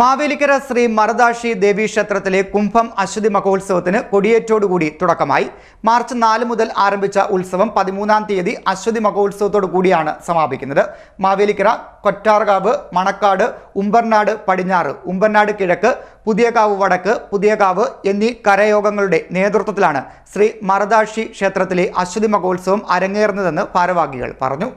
മാവേലിക്കര ശ്രീ മരദാഷി ദേവീ ക്ഷേത്രത്തിലെ കുംഭം അശ്വതി മഹോത്സവത്തിന് കൊടിയേറ്റോടുകൂടി തുടക്കമായി. മാർച്ച് നാല് മുതൽ ആരംഭിച്ച ഉത്സവം പതിമൂന്നാം തീയതി അശ്വതി മഹോത്സവത്തോടു കൂടിയാണ് സമാപിക്കുന്നത്. മാവേലിക്കര കൊറ്റാർകാവ് മണക്കാട് ഉമ്പർനാട് പടിഞ്ഞാറ് ഉമ്പർനാട് കിഴക്ക് പുതിയകാവ് വടക്ക് പുതിയകാവ് എന്നീ കരയോഗങ്ങളുടെ നേതൃത്വത്തിലാണ് ശ്രീ മരദാഷി ക്ഷേത്രത്തിലെ അശ്വതി മഹോത്സവം അരങ്ങേറുന്നതെന്ന് ഭാരവാഹികൾ പറഞ്ഞു.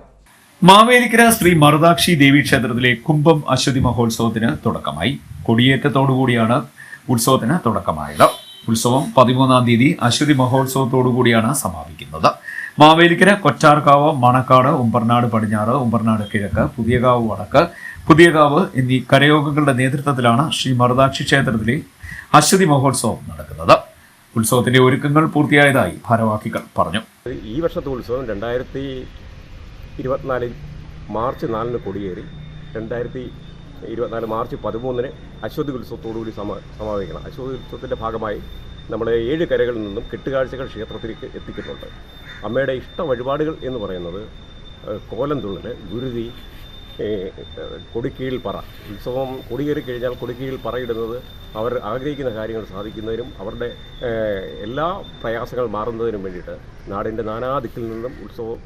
മാവേലിക്കര ശ്രീ മറുതാക്ഷി ദേവി ക്ഷേത്രത്തിലെ കുംഭം അശ്വതി മഹോത്സവത്തിന് തുടക്കമായി. കൊടിയേറ്റത്തോടുകൂടിയാണ് ഉത്സവത്തിന് തുടക്കമായത്. ഉത്സവം പതിമൂന്നാം തീയതി അശ്വതി മഹോത്സവത്തോടുകൂടിയാണ് സമാപിക്കുന്നത്. മാവേലിക്കര കൊച്ചാർക്കാവ് മണക്കാട് ഉമ്പർനാട് പടിഞ്ഞാറ് ഉമ്പർനാട് കിഴക്ക് പുതിയകാവ് വടക്ക് പുതിയകാവ് എന്നീ കരയോഗങ്ങളുടെ നേതൃത്വത്തിലാണ് ശ്രീ മറുതാക്ഷി ക്ഷേത്രത്തിലെ അശ്വതി മഹോത്സവം നടക്കുന്നത്. ഉത്സവത്തിന്റെ ഒരുക്കങ്ങൾ പൂർത്തിയായതായി ഭാരവാഹികൾ പറഞ്ഞു. ഈ വർഷത്തെ ഉത്സവം രണ്ടായിരത്തി ഇരുപത്തിനാലിൽ മാർച്ച് നാലിന് കൊടിയേറി രണ്ടായിരത്തി ഇരുപത്തിനാല് മാർച്ച് പതിമൂന്നിന് അശ്വതി ഉത്സവത്തോടുകൂടി സമ സമാപിക്കണം. അശ്വതി ഉത്സവത്തിന്റെ ഭാഗമായി നമ്മൾ ഏഴ് കരകളിൽ നിന്നും കെട്ടുകാഴ്ചകൾ ക്ഷേത്രത്തിലേക്ക് എത്തിക്കുന്നുണ്ട്. അമ്മയുടെ ഇഷ്ട വഴിപാടുകൾ എന്ന് പറയുന്നത് കോലം ഗുരുതി കൊടിക്കീഴിൽ പറ. ഉത്സവം കൊടിയേറി കഴിഞ്ഞാൽ കൊടിക്കീഴിൽ പറയിടുന്നത് അവർ ആഗ്രഹിക്കുന്ന കാര്യങ്ങൾ സാധിക്കുന്നതിനും അവരുടെ എല്ലാ പ്രയാസങ്ങൾ മാറുന്നതിനും വേണ്ടിയിട്ട് നാടിന്റെ നാനാദിക്കിൽ നിന്നും ഉത്സവം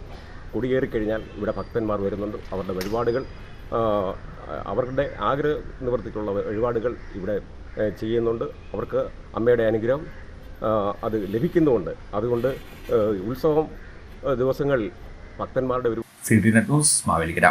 കൊടിയേറിക്കഴിഞ്ഞാൽ ഇവിടെ ഭക്തന്മാർ വരുന്നുണ്ട്. അവരുടെ വഴിപാടുകൾ അവരുടെ ആഗ്രഹ നിവർത്തിക്കുള്ള വഴിപാടുകൾ ഇവിടെ ചെയ്യുന്നുണ്ട്. അവർക്ക് അമ്മയുടെ അനുഗ്രഹം അത് ലഭിക്കുന്നുമുണ്ട്. അതുകൊണ്ട് ഉത്സവം ദിവസങ്ങളിൽ ഭക്തന്മാരുടെ ഒരു C D net news Mavelikkara.